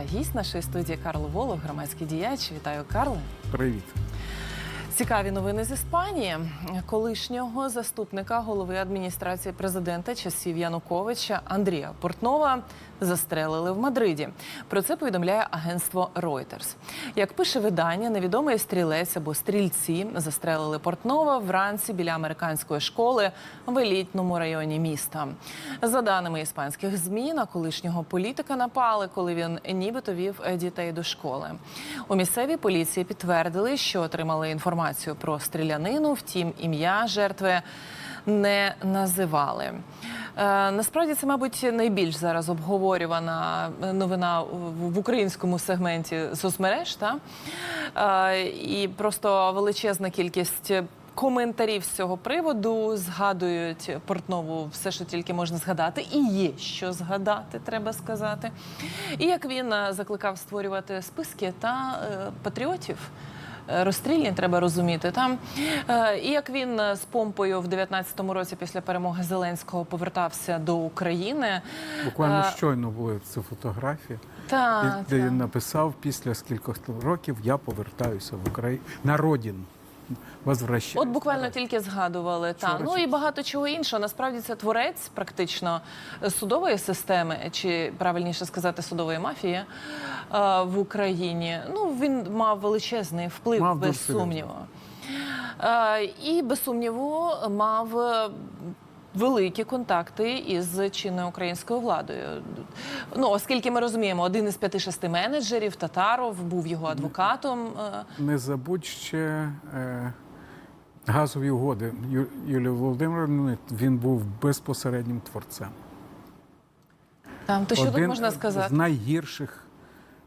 та гість нашої студії Карл Волох, громадський діяч. Вітаю, Карле. Привіт. Цікаві новини з Іспанії. Колишнього заступника голови адміністрації президента часів Януковича Андрія Портнова застрелили в Мадриді. Про це повідомляє агентство Reuters. Як пише видання, невідомий стрілець або стрільці застрелили Портнова вранці біля американської школи в елітному районі міста. За даними іспанських змі, на колишнього політика напали, коли він нібито вів дітей до школи. У місцевій поліції підтвердили, що отримали інформацію про стрілянину. Втім, ім'я жертви не називали. Е, насправді це, мабуть, найбільш зараз обговорювана новина в українському сегменті соцмереж. Та? Е, і просто величезна кількість. Коментарів з цього приводу згадують Портнову все, що тільки можна згадати, і є що згадати, треба сказати. І як він е, закликав створювати списки та е, патріотів. Е, Розстрільні треба розуміти там. Е, І як він е, з помпою в 19-му році після перемоги Зеленського повертався до України. Буквально щойно були ці фотографії, Та, де та. він написав після скількох років я повертаюся в Україну на родину. Возвращаюсь. От буквально тільки згадували та ну і багато чого іншого. Насправді це творець практично судової системи, чи правильніше сказати, судової мафії е, в Україні. Ну він мав величезний вплив Мав без сумніву. Е, І без сумніву мав. Великі контакти із чинною українською владою. Ну, оскільки ми розуміємо, один із п'яти-шести менеджерів Татаров був його адвокатом. е, Не забудь ще е, газові угоди Ю, Юлії Володимировни. Він був безпосереднім творцем. Там то що тут Один можна сказати? з найгірших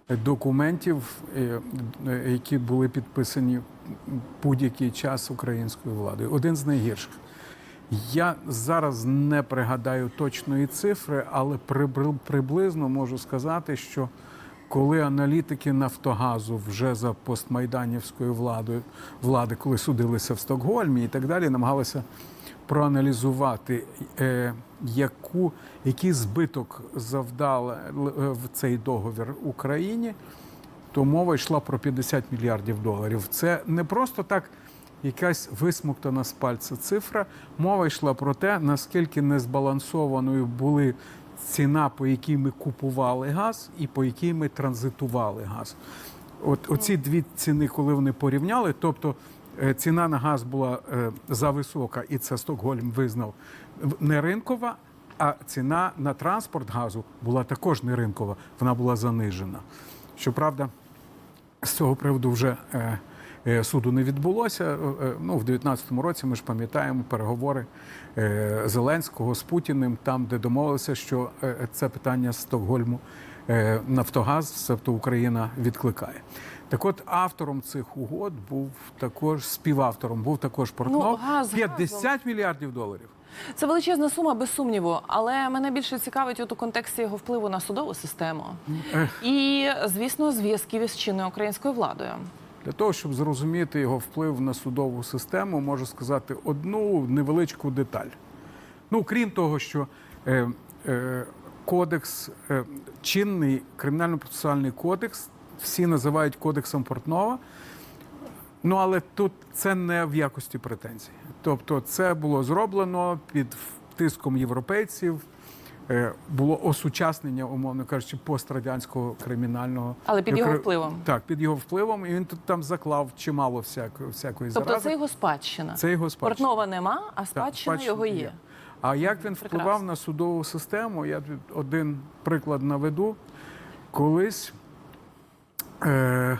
документів, е, е, які були підписані будь-який час українською владою. Один з найгірших. Я зараз не пригадаю точної цифри, але приблизно можу сказати, що коли аналітики Нафтогазу вже за постмайданівською владою влади, коли судилися в Стокгольмі і так далі, намагалися проаналізувати, е, яку, який збиток завдав е, цей договір Україні, то мова йшла про 50 мільярдів доларів. Це не просто так якась висмоктана з пальця цифра. Мова йшла про те, наскільки незбалансованою були ціна, по якій ми купували газ, і по якій ми транзитували газ. От оці дві ціни, коли вони порівняли, тобто е, ціна на газ була е, зависока, і це Стокгольм визнав не ринкова, а ціна на транспорт газу була також не ринкова, вона була занижена. Щоправда, з цього приводу вже е, суду не відбулося. Е, е, Ну, в 2019 році ми ж пам'ятаємо переговори е, Зеленського з Путіним, там, де домовилися, що е, це питання Стокгольму е, Нафтогаз, тобто Україна відкликає. Так от автором цих угод був також співавтором, був також Портнов. Ну, газ 50 мільярдів доларів. Це величезна сума, без сумніву. Але мене більше цікавить от у контексті його впливу на судову систему і, звісно, зв'язків із чинною українською владою. Для того, щоб зрозуміти його вплив на судову систему, можу сказати одну невеличку деталь. Ну, крім того, що е, е, кодекс, е, чинний кримінально-процесуальний кодекс, всі називають кодексом Портнова. Ну, але тут це не в якості претензій. Тобто, це було зроблено під тиском європейців. Е, Було осучаснення, умовно кажучи, пострадянського кримінального Але під його впливом. Так, під його впливом, і він тут там заклав чимало всякої, всякої Тобто зарази. це його спадщина. Це його спадщина. Портнова нема, а Так, спадщина його є. А як він впливав на судову систему? Я тут один приклад наведу. Колись е,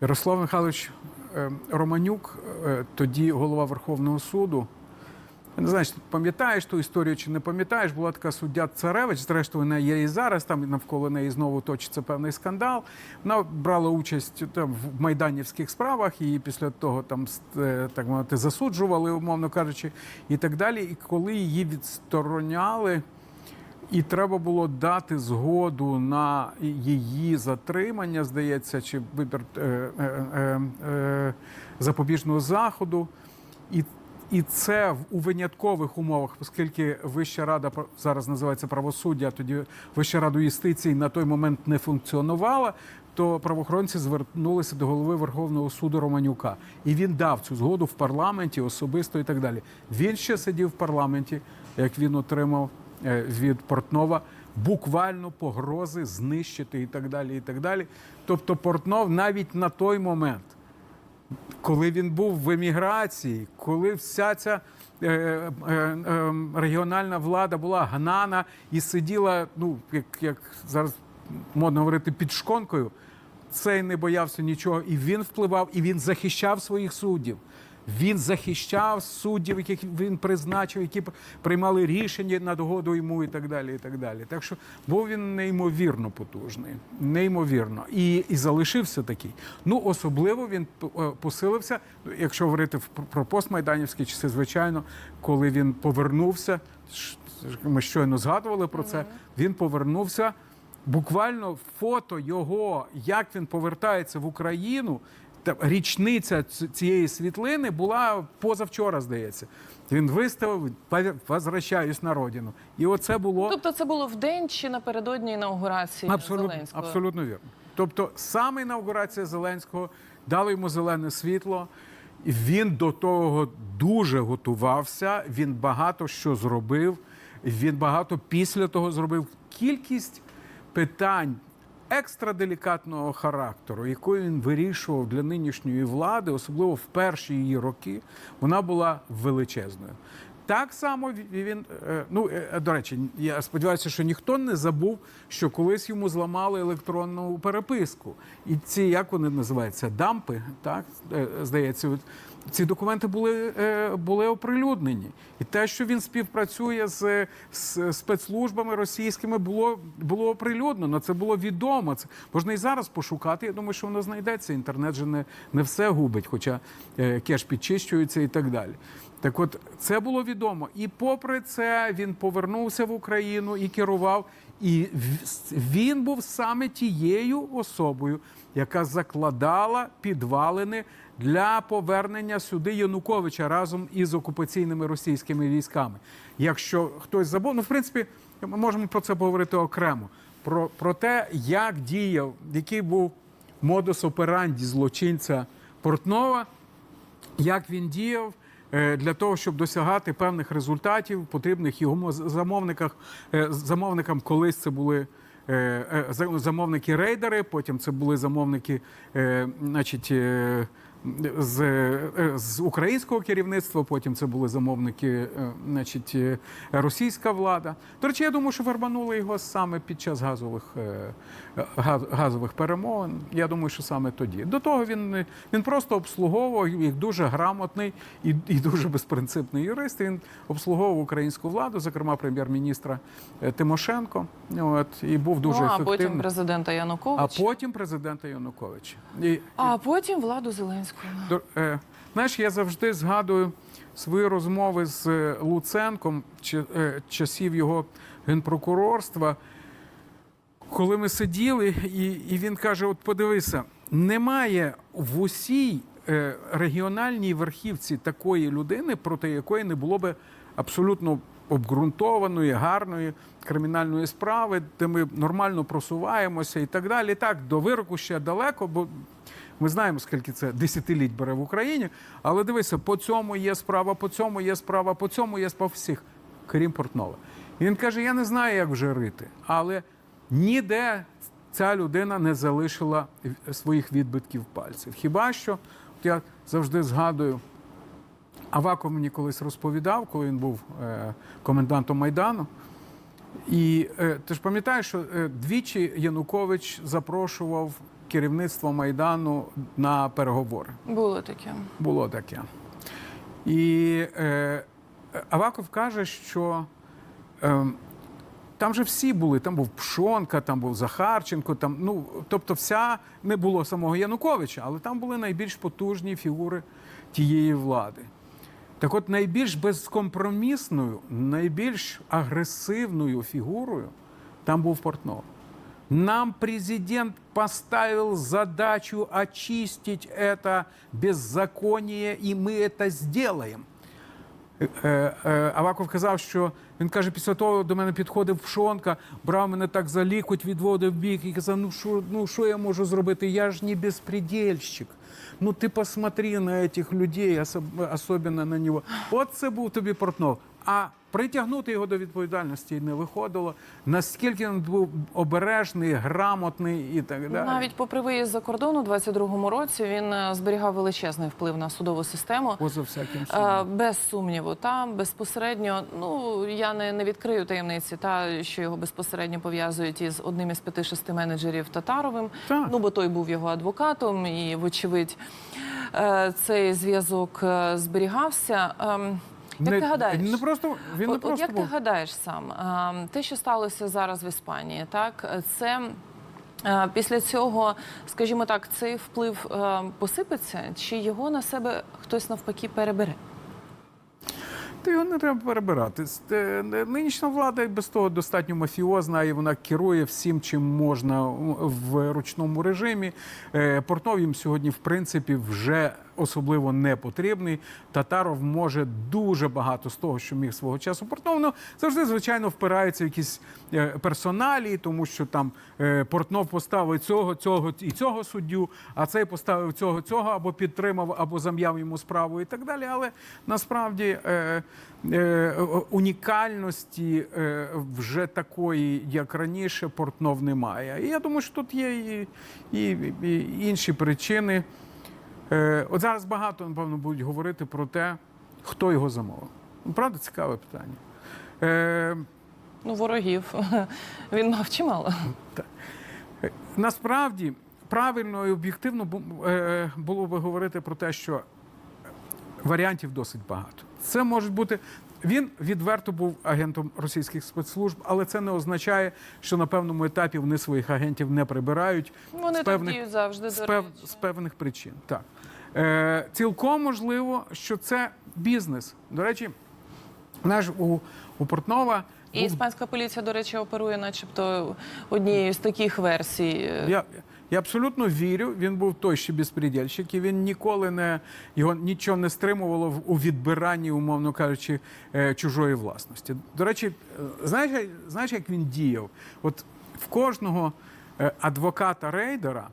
Ярослав Михайлович е, Романюк, е, тоді голова Верховного суду. Я не знаю, чи ти пам'ятаєш ту історію чи не пам'ятаєш, була така суддя Царевич, зрештою, вона є і зараз, там навколо неї знову точиться певний скандал. Вона брала участь там, в майданівських справах, і після того там е, так мовити засуджували, умовно кажучи, і так далі. І коли її відстороняли, і треба було дати згоду на її затримання, здається, чи вибір е, е, е, е, запобіжного заходу. І І це у виняткових умовах, оскільки Вища рада зараз називається правосуддя, тоді Вища рада юстиції на той момент не функціонувала. То правоохоронці звернулися до голови Верховного суду Романюка, і він дав цю згоду в парламенті особисто і так далі. Він ще сидів в парламенті, як він отримав е, від Портнова буквально погрози знищити і так далі. І так далі. Тобто, Портнов навіть на той момент коли він був в еміграції, коли вся ця е, е, е, регіональна влада була гнана і сиділа, ну як, як зараз модно говорити, під шконкою, цей не боявся нічого, і він впливав, і він захищав своїх суддів. Він захищав суддів, яких він призначив, які приймали рішення на догоду йому і так далі. І так далі. Так що був він неймовірно потужний, неймовірно. І, і залишився такий. Ну, особливо він е, посилився, якщо говорити про постмайданівські часи, звичайно, коли він повернувся, ми щойно згадували про це, він повернувся. Буквально фото його, як він повертається в Україну, річниця цієї світлини була позавчора, здається. Він виставив «Возвращаюсь на родину. І оце було Тобто це було в день чи напередодні інаугурації абсолютно, Зеленського? абсолютно вірно. Тобто, саме інаугурація Зеленського дала йому зелене світло. Він до того дуже готувався. Він багато що зробив. Він багато після того зробив. Кількість питань екстраделікатного характеру, яку він вирішував для нинішньої влади, особливо в перші її роки, вона була величезною. Так само він, е, ну е, до речі, я сподіваюся, що ніхто не забув, що колись йому зламали електронну переписку. І ці, як вони називаються, дампи, так е, здається, ці документи були, е, були оприлюднені. І те, що він співпрацює з, з спецслужбами російськими, було, було оприлюднено. Це було відомо. Це можна і зараз пошукати. Я думаю, що воно знайдеться. Інтернет же не, не все губить, хоча е, кеш підчищується і так далі. Так от це було відомо. І попри це він повернувся в Україну і керував. І він був саме тією особою, яка закладала підвалини для повернення сюди Януковича разом із окупаційними російськими військами. Якщо хтось забув, ну в принципі, ми можемо про це поговорити окремо. Про, про те, як діяв, який був модус операнді злочинця Портнова, як він діяв для того, щоб досягати певних результатів, потрібних його замовниках, е, замовникам колись це були. е, е, за- Замовники рейдери, потім це були замовники, е, значить, е, з, е, з українського керівництва, потім це були замовники, е, значить, е, російська влада. До речі, я думаю, що вербанули його саме під час газових, газових перемовин. Я думаю, що саме тоді. До того він, він просто обслуговував їх дуже грамотний і, і дуже безпринципний юрист. Він обслуговував українську владу, зокрема прем'єр-міністра Тимошенко. От, і був дуже ну, а ефективним. потім президента А Януковича. потім президента Януковича. І, А потім владу Зеленського. До- е, знаєш, я завжди згадую свої розмови з е, Луценком чи- е, часів його генпрокурорства, коли ми сиділи, і, і він каже: От подивися, немає в усій е, регіональній верхівці такої людини, проти якої не було би абсолютно обґрунтованої, гарної кримінальної справи, де ми нормально просуваємося і так далі. Так, до вироку ще далеко, бо ми знаємо, скільки це десятиліть бере в Україні. Але дивися, по цьому є справа, по цьому є справа, по цьому є справа всіх, крім Портнова. І він каже: я не знаю, як вже рити, але ніде ця людина не залишила своїх відбитків пальців. Хіба що от я завжди згадую. Аваков мені колись розповідав, коли він був е, комендантом Майдану. І е, ти ж пам'ятаєш, що е, двічі Янукович запрошував керівництво Майдану на переговори. Було таке. Було таке. І е, Аваков каже, що е, там же всі були. Там був Пшонка, там був Захарченко, там, ну, тобто, вся не було самого Януковича, але там були найбільш потужні фігури тієї влади. Так от найбільш безкомпромісною, найбільш агресивною фігурою там був Портнов. Нам президент поставил задачу очистить это беззаконие, и мы это сделаем. Е, е, Аваков казав, що він каже, після того до мене підходив Пшонка, брав мене так за лікоть, відводив в бік і казав: ну що, ну що я можу зробити? Я ж не безпредельщик. Ну ти посмотри на цих людей, особ- особливо на нього. От це був тобі Портнов. А притягнути його до відповідальності не виходило. Наскільки він був обережний, грамотний і так далі. Навіть попри виїзд за кордон у 22-му році він е, зберігав величезний вплив на судову систему. Поза всяким Е, сумнівом. Без сумніву, там безпосередньо, ну я не, не відкрию таємниці, та що його безпосередньо пов'язують із одним із п'яти-шести менеджерів Татаровим. Так. Ну бо той був його адвокатом, і вочевидь е, цей зв'язок зберігався. Як не, ти гадаєш? Не просто, він не От, от як був. ти гадаєш сам, те, що сталося зараз в Іспанії, так це. Після цього, скажімо так, цей вплив посипеться, чи його на себе хтось навпаки перебере? Та його не треба перебирати. Е, Нинішня влада і без того достатньо мафіозна, і вона керує всім, чим можна в ручному режимі. Е, Портнов їм сьогодні, в принципі, вже особливо не потрібний. Татаров може дуже багато з того, що міг свого часу Портнов. Ну, завжди, звичайно, впирається в якісь е, персоналі, тому що там е, Портнов поставив цього, цього і цього суддю, а цей поставив цього, цього або підтримав, або зам'яв йому справу і так далі. Але насправді е, е, унікальності вже такої, як раніше, Портнов немає. І я думаю, що тут є і, і, і інші причини. Е, От зараз багато, напевно, будуть говорити про те, хто його замовив. Ну, Правда, цікаве питання. Е, Ну, ворогів він мав чимало. Е, Насправді правильно і об'єктивно е, було би говорити про те, що варіантів досить багато. Це може бути. Він відверто був агентом російських спецслужб, але це не означає, що на певному етапі вони своїх агентів не прибирають Вони з так діють завжди, з, до пев, з певних причин. Так. Е, цілком можливо, що це бізнес. До речі, наш у, у Портнова І іспанська поліція, до речі, оперує, начебто, однією з таких версій. Я, я абсолютно вірю. Він був той ще безпредельщик, і він ніколи не його нічого не стримувало в- у відбиранні, умовно кажучи, е, чужої власності. До речі, е, знаєш, знаєш, як він діяв? От в кожного е, адвоката рейдера.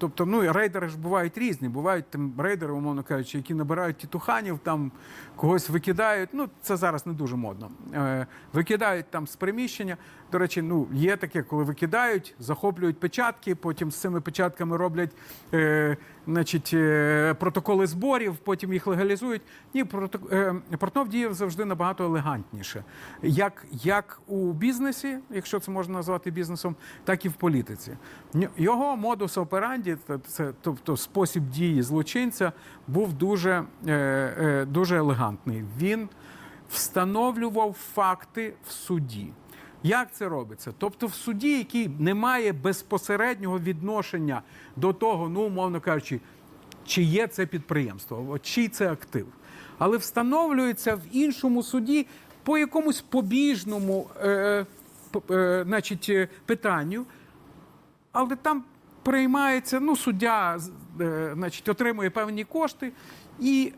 Тобто, ну рейдери ж бувають різні. Бувають там рейдери, умовно кажучи, які набирають тітуханів, там когось викидають. Ну, це зараз не дуже модно. Е, викидають там з приміщення. До речі, ну є таке, коли викидають, захоплюють печатки, потім з цими печатками роблять е, значить, е, протоколи зборів, потім їх легалізують. Ні, проток... е, Портнов діяв завжди набагато елегантніше. Як, як у бізнесі, якщо це можна назвати бізнесом, так і в політиці. Його модус операнді, це- це, тобто спосіб дії злочинця, був дуже, е, е, дуже елегантний. Він встановлював факти в суді. Як це робиться? Тобто, в суді, який не має безпосереднього відношення до того, ну, умовно кажучи, чи є це підприємство, чий це актив, але встановлюється в іншому суді по якомусь побіжному е, е, значить, е, питанню, але там приймається, ну, суддя е, значить, отримує певні кошти, і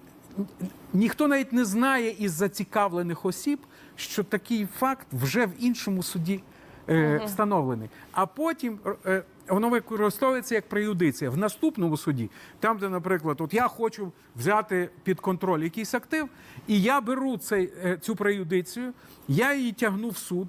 ніхто навіть не знає із зацікавлених осіб, що такий факт вже в іншому суді е, встановлений. А потім е, воно використовується як преюдиція в наступному суді, там, де, наприклад, от я хочу взяти під контроль якийсь актив, і я беру цей, е, цю преюдицію, я її тягну в суд.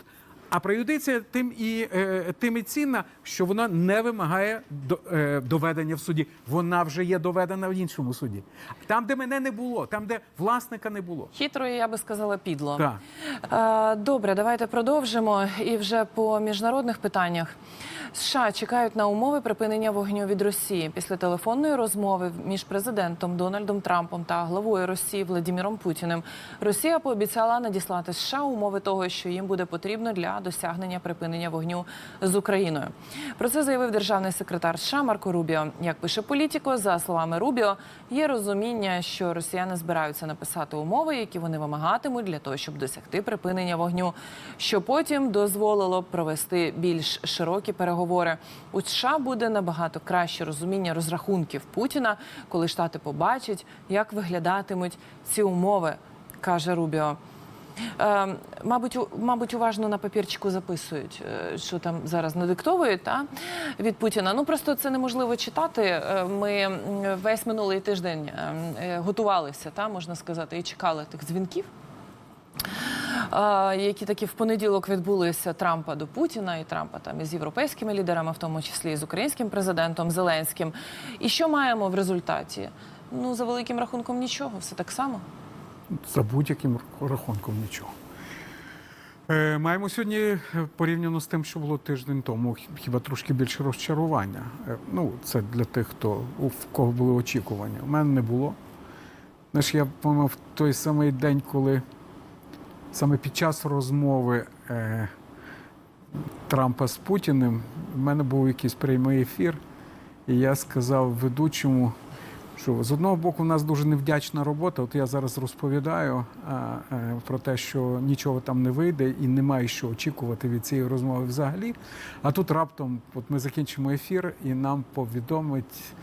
А преюдиція тим і е, тим і цінна, що вона не вимагає до, е, доведення в суді. Вона вже є доведена в іншому суді. Там, де мене не було, там, де власника не було. Хитро, я би сказала, підло. Так. Е, Добре, давайте продовжимо. І вже по міжнародних питаннях. США чекають на умови припинення вогню від Росії після телефонної розмови між президентом Дональдом Трампом та главою Росії Владимиром Путіним. Росія пообіцяла надіслати США умови того, що їм буде потрібно для досягнення припинення вогню з Україною. Про це заявив державний секретар США Марко Рубіо. Як пише політико, за словами Рубіо, є розуміння, що росіяни збираються написати умови, які вони вимагатимуть для того, щоб досягти припинення вогню, що потім дозволило провести більш широкі переговори. У США буде набагато краще розуміння розрахунків Путіна, коли штати побачать, як виглядатимуть ці умови. каже Рубіо. Е, мабуть, у- мабуть, уважно на папірчику записують, е, що там зараз надиктовують та, від Путіна. Ну просто це неможливо читати. Е, Ми весь минулий тиждень готувалися, та, можна сказати, і чекали тих дзвінків. Які такі в понеділок відбулися Трампа до Путіна і Трампа там із європейськими лідерами, в тому числі з українським президентом Зеленським. І що маємо в результаті? Ну за великим рахунком нічого, все так само. За будь-яким рахунком нічого. Е, маємо сьогодні е, порівняно з тим, що було тиждень тому, хіба трошки більше розчарування. Е, ну, це для тих, хто у кого були очікування. У мене не було. Знаєш, я в той самий день, коли саме під час розмови е, Трампа з Путіним, в мене був якийсь прямий ефір, і я сказав ведучому, що з одного боку в нас дуже невдячна робота. От я зараз розповідаю а, е, про те, що нічого там не вийде і немає що очікувати від цієї розмови взагалі. А тут раптом, от ми закінчимо ефір, і нам повідомить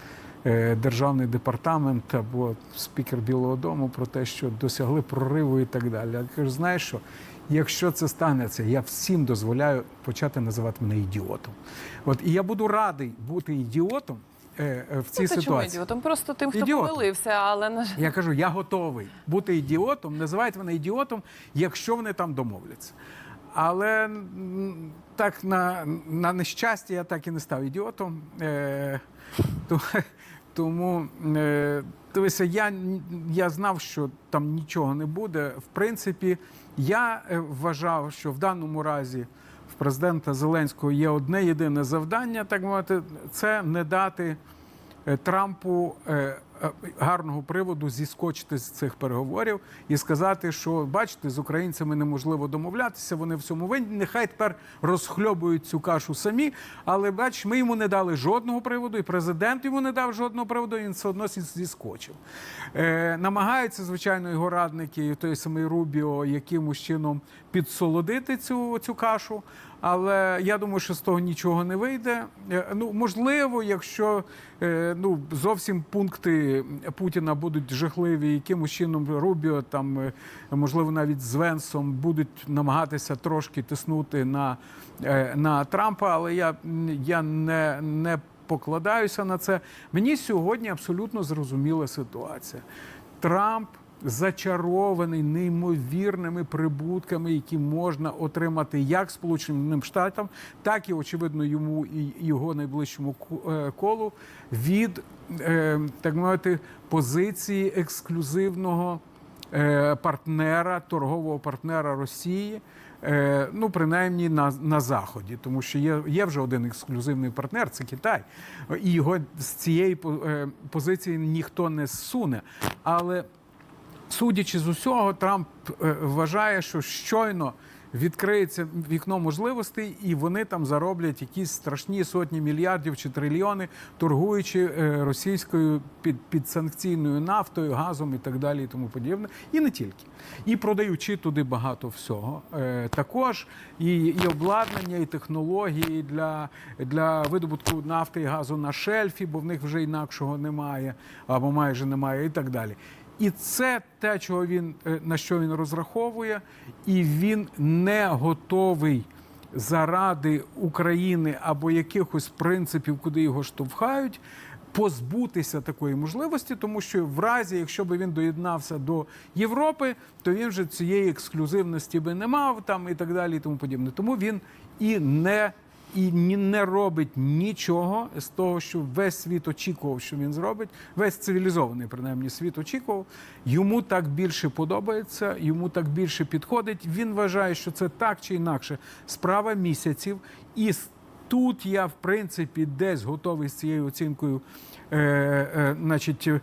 е, державний департамент або спікер Білого Дому про те, що досягли прориву і так далі. Я кажу, знаєш що? Якщо це станеться, я всім дозволяю почати називати мене ідіотом. От і я буду радий бути ідіотом в цій Ну, це чому ідіотом? Просто тим, хто Ідіотом. помилився, але на. Я кажу, я готовий бути ідіотом. Називайте мене ідіотом, якщо вони там домовляться. Але так на, на нещастя я так і не став ідіотом. Е, то, тому е, дивися, я, я знав, що там нічого не буде. В принципі, я е, вважав, що в даному разі президента Зеленського є одне єдине завдання, так мовити, це не дати е, Трампу е, гарного приводу зіскочити з цих переговорів і сказати, що бачите, з українцями неможливо домовлятися, вони в цьому винні. Нехай тепер розхльобують цю кашу самі. Але бач, ми йому не дали жодного приводу, і президент йому не дав жодного приводу. і Він все одно зі- зіскочив. Е, намагаються, звичайно, його радники, той самий Рубіо, якимось чином підсолодити цю, цю кашу. Але я думаю, що з того нічого не вийде. Е, Ну можливо, якщо е, ну зовсім пункти Путіна будуть жахливі, якимось чином Рубіо там е, можливо навіть з Венсом будуть намагатися трошки тиснути на, е, на Трампа, але я, я не, не покладаюся на це. Мені сьогодні абсолютно зрозуміла ситуація. Трамп зачарований неймовірними прибутками, які можна отримати як Сполученим Штатам, так і очевидно йому і його найближчому е, колу від е, так мовити позиції ексклюзивного е, партнера, торгового партнера Росії. Ну, принаймні на, на заході, тому що є, є вже один ексклюзивний партнер, це Китай, і його з цієї позиції ніхто не зсуне. Але Судячи з усього, Трамп е, вважає, що щойно відкриється вікно можливостей, і вони там зароблять якісь страшні сотні мільярдів чи трильйони, торгуючи е, російською під, підсанкційною нафтою, газом і так далі, і тому подібне, і не тільки. І продаючи туди багато всього. Е, Також і, і обладнання, і технології для, для видобутку нафти і газу на шельфі, бо в них вже інакшого немає, або майже немає, і так далі. І це те, чого він е, на що він розраховує, і він не готовий заради України або якихось принципів, куди його штовхають. Позбутися такої можливості, тому що в разі, якщо би він доєднався до Європи, то він вже цієї ексклюзивності би не мав там і так далі, і тому подібне. Тому він і не і не робить нічого з того, що весь світ очікував, що він зробить. Весь цивілізований, принаймні, світ очікував. Йому так більше подобається, йому так більше підходить. Він вважає, що це так чи інакше справа місяців. І тут я, в принципі, десь готовий з цією оцінкою, е, е, значить, е,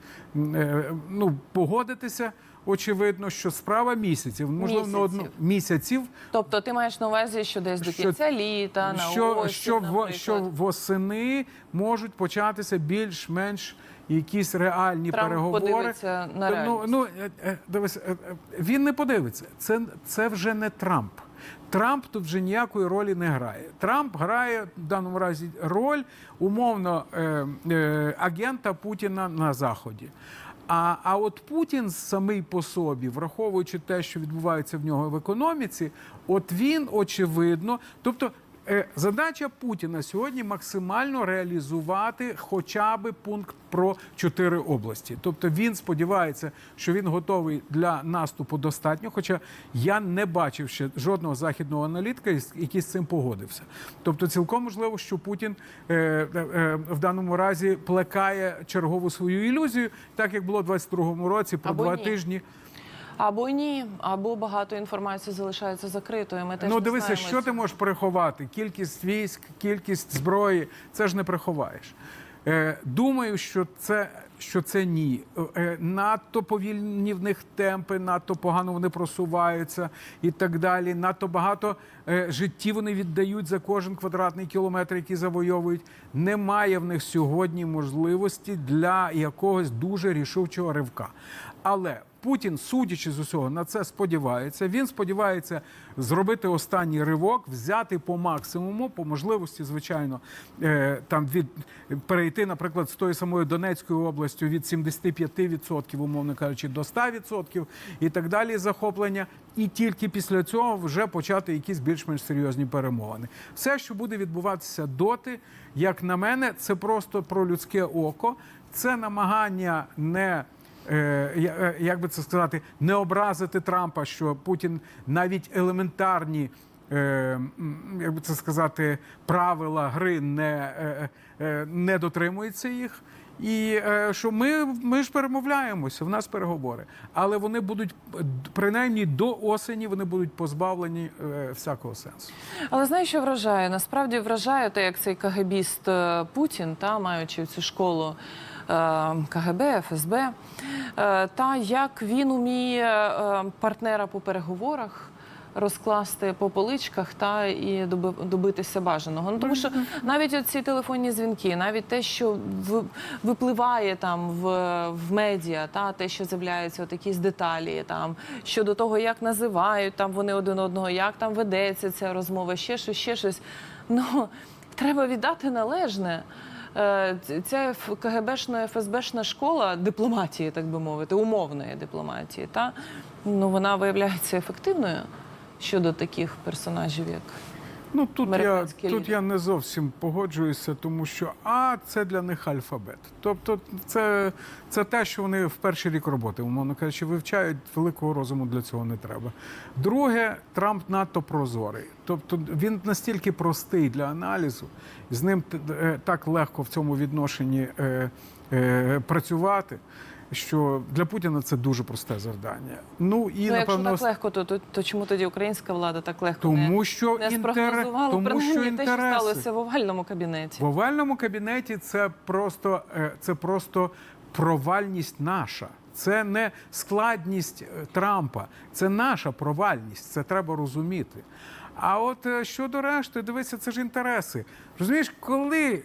ну, погодитися. Очевидно, що справа місяців, можливо, на одну Місяців. Тобто ти маєш на увазі, що десь до Що- кінця літа, на що, осінь, що, в, що восени можуть початися більш-менш якісь реальні Трамп переговори. подивиться на ну, реальність. ну, е, е, дивись, е, він не подивиться. Це, це вже не Трамп. Трамп тут вже ніякої ролі не грає. Трамп грає в даному разі роль умовно е, е, агента Путіна на Заході. А, а от Путін самий по собі, враховуючи те, що відбувається в нього в економіці, от він очевидно, тобто. Е, Задача Путіна сьогодні максимально реалізувати хоча б пункт про чотири області. Тобто він сподівається, що він готовий для наступу достатньо. Хоча я не бачив ще жодного західного аналітика, який з цим погодився. Тобто, цілком можливо, що Путін е, е, е, в даному разі плекає чергову свою ілюзію, так як було в 22-му році, про Або два ні. тижні. Або ні, або багато інформації залишається закритою. Ми теж ну дивися, знаємо що ти можеш приховати? Кількість військ, кількість зброї це ж не приховаєш. Е, думаю, що це. Що це ні, Е, надто повільні в них темпи, надто погано вони просуваються і так далі. Надто багато е, життів вони віддають за кожен квадратний кілометр, який завойовують. Немає в них сьогодні можливості для якогось дуже рішучого ривка. Але Путін, судячи з усього, на це сподівається. Він сподівається зробити останній ривок, взяти по максимуму, по можливості, звичайно, е, там від перейти, наприклад, з тої самої Донецької області від 75%, умовно кажучи, до 100% і так далі захоплення. І тільки після цього вже почати якісь більш-менш серйозні перемовини. Все, що буде відбуватися доти, як на мене, це просто про людське око, це намагання не. Е, е, як би це сказати, не образити Трампа, що Путін навіть елементарні, е, як би це сказати, правила гри не, не дотримується їх. І що ми, ми ж перемовляємося, в нас переговори, але вони будуть принаймні до осені вони будуть позбавлені всякого сенсу. Але знаєш, що вражає? Насправді вражає те, як цей КГБіст е, Путін, та маючи цю школу КГБ, ФСБ, е, та як він уміє е, партнера по переговорах. Розкласти по поличках та і доби- добитися бажаного. Ну тому що навіть оці телефонні дзвінки, навіть те, що ви- випливає там в, в медіа, та те, що з'являються от якісь деталі там щодо того, як називають там вони один одного, як там ведеться ця розмова, ще щось, ще щось. Ну треба віддати належне. Е, Ця КГБшна ФСБшна школа дипломатії, так би мовити, умовної дипломатії, та ну вона виявляється ефективною щодо таких персонажів, як Ну тут я тут я не зовсім погоджуюся, тому що а це для них альфабет. Тобто, це, це те, що вони в перший рік роботи, умовно кажучи, вивчають великого розуму для цього не треба. Друге, Трамп надто прозорий. Тобто він настільки простий для аналізу, з ним е, так легко в цьому відношенні е, е, працювати. Що для Путіна це дуже просте завдання. Ну і ну, якщо напевно так легко, то, то, то чому тоді українська влада так легко не, тому, що не інтер... спрогнозувала тому що принаймні те, що сталося в овальному кабінеті? В овальному кабінеті це просто, е, це просто провальність наша. Це не складність е, Трампа, це наша провальність. Це треба розуміти. А от е, щодо решти, дивися, це ж інтереси. Розумієш, коли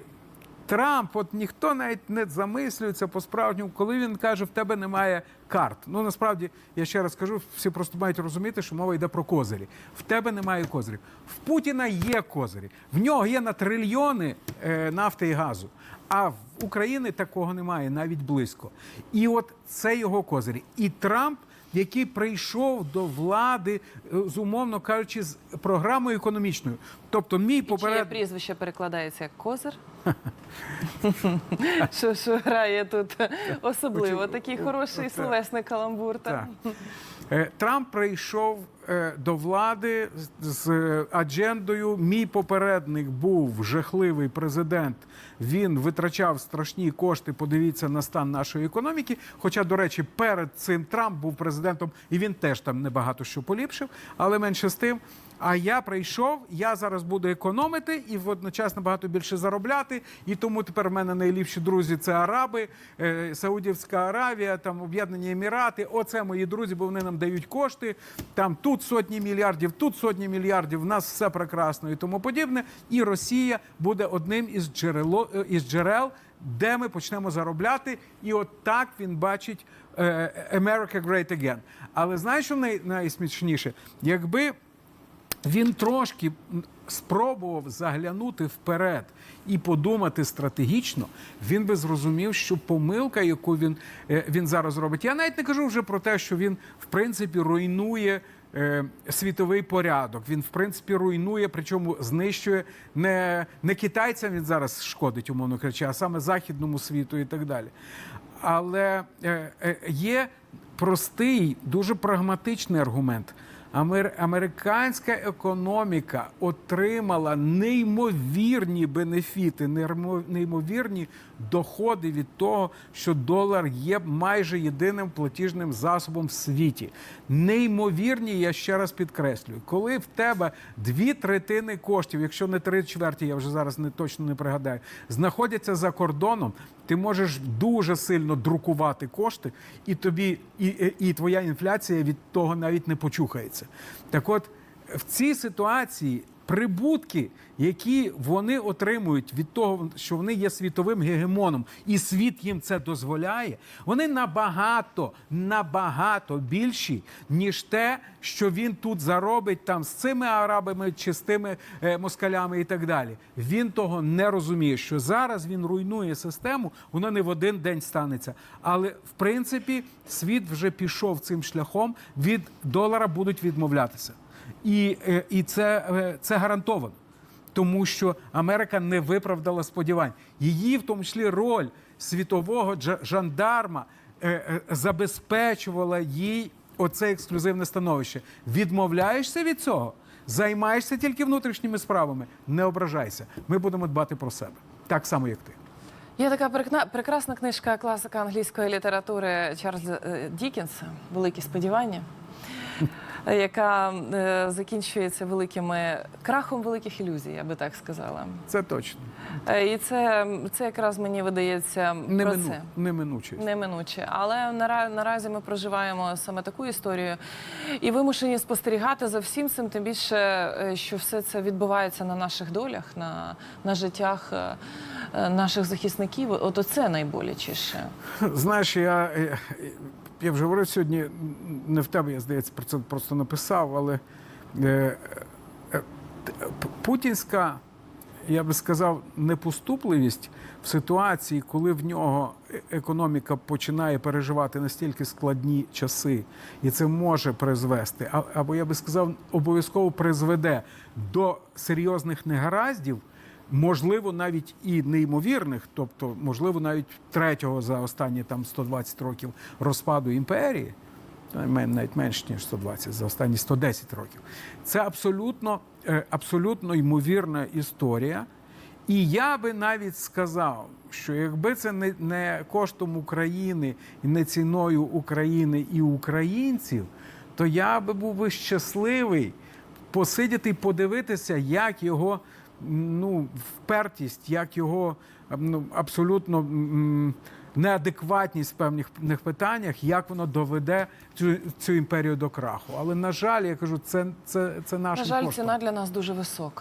Трамп, от ніхто навіть не замислюється по-справжньому, коли він каже, в тебе немає карт. Ну насправді, я ще раз кажу, всі просто мають розуміти, що мова йде про козирі. В тебе немає козирів. В Путіна є козирі. В нього є на трильйони е, нафти і газу. А в України такого немає, навіть близько. І от це його козирі. І Трамп. Який прийшов до влади е, з умовно кажучи, з програмою економічною, тобто мій І чиє прізвище перекладається як козир? Що, що грає тут особливо. Такий хороший словесний каламбур. Так. Е, Трамп прийшов е, до влади з- аджендою. Мій попередник був жахливий президент. Він витрачав страшні кошти. Подивіться на стан нашої економіки. Хоча, до речі, перед цим Трамп був президентом, і він теж там небагато що поліпшив, але менше з тим. А я прийшов, я зараз буду економити і водночас набагато більше заробляти. І тому тепер в мене найліпші друзі це Араби, е, Саудівська Аравія, там Об'єднані Емірати. Оце мої друзі, бо вони нам дають кошти. Там тут сотні мільярдів, тут сотні мільярдів. В нас все прекрасно і тому подібне. І Росія буде одним із джерело е, із джерел. Де ми почнемо заробляти, і от так він бачить е, America Great Again. Але знаєш, що най, найсмішніше? Якби він трошки спробував заглянути вперед і подумати стратегічно, він би зрозумів, що помилка, яку він, е, він зараз робить. Я навіть не кажу вже про те, що він в принципі руйнує. е, Світовий порядок він в принципі руйнує, причому знищує не, не китайцям він зараз шкодить, умовно кажучи, а саме західному світу і так далі. Але е, е, є простий, дуже прагматичний аргумент. Амер- Американська економіка отримала неймовірні бенефіти, неймо- неймовірні доходи від того, що долар є майже єдиним платіжним засобом в світі. Неймовірні, я ще раз підкреслюю, коли в тебе дві третини коштів, якщо не три чверті, я вже зараз не точно не пригадаю, знаходяться за кордоном, ти можеш дуже сильно друкувати кошти, і тобі і, і, і твоя інфляція від того навіть не почухається. Так от в цій ситуації прибутки, які вони отримують від того, що вони є світовим гегемоном, і світ їм це дозволяє, вони набагато, набагато більші, ніж те, що він тут заробить там з цими арабами чи з тими е, москалями і так далі. Він того не розуміє, що зараз він руйнує систему, воно не в один день станеться. Але в принципі світ вже пішов цим шляхом. Від долара будуть відмовлятися. І, е, і це, е, це гарантовано. Тому що Америка не виправдала сподівань. Її, в тому числі, роль світового жандарма е, забезпечувала їй оце ексклюзивне становище. Відмовляєшся від цього, займаєшся тільки внутрішніми справами. Не ображайся. Ми будемо дбати про себе. Так само, як ти. Є така прекрасна книжка класика англійської літератури Чарльза Дікенса Великі сподівання, яка е, закінчується великими крахом великих ілюзій, я би так сказала. Це точно. Е, І це, це якраз мені видається Не про мину, це. неминуче. Неминуче, але нара- наразі ми проживаємо саме таку історію і вимушені спостерігати за всім цим, тим більше, е, що все це відбувається на наших долях, на, на життях е, е, наших захисників. От оце найболячіше. Знаєш, я, е, я вже говорив сьогодні, не в тебе, я здається, про це просто написав, але е, е, путінська, я би сказав, непоступливість в ситуації, коли в нього е- економіка починає переживати настільки складні часи, і це може призвести, або я би сказав, обов'язково призведе до серйозних негараздів можливо, навіть і неймовірних, тобто, можливо, навіть третього за останні там 120 років розпаду імперії, навіть менш ніж 120, за останні 110 років. Це абсолютно, е, абсолютно ймовірна історія. І я би навіть сказав, що якби це не, не коштом України і не ціною України і українців, то я би був би щасливий посидіти і подивитися, як його ну, впертість, як його ну, абсолютно неадекватність в певних питаннях, як воно доведе цю, цю імперію до краху. Але на жаль, я кажу, це, це, це наш На жаль, ціна для нас дуже висока.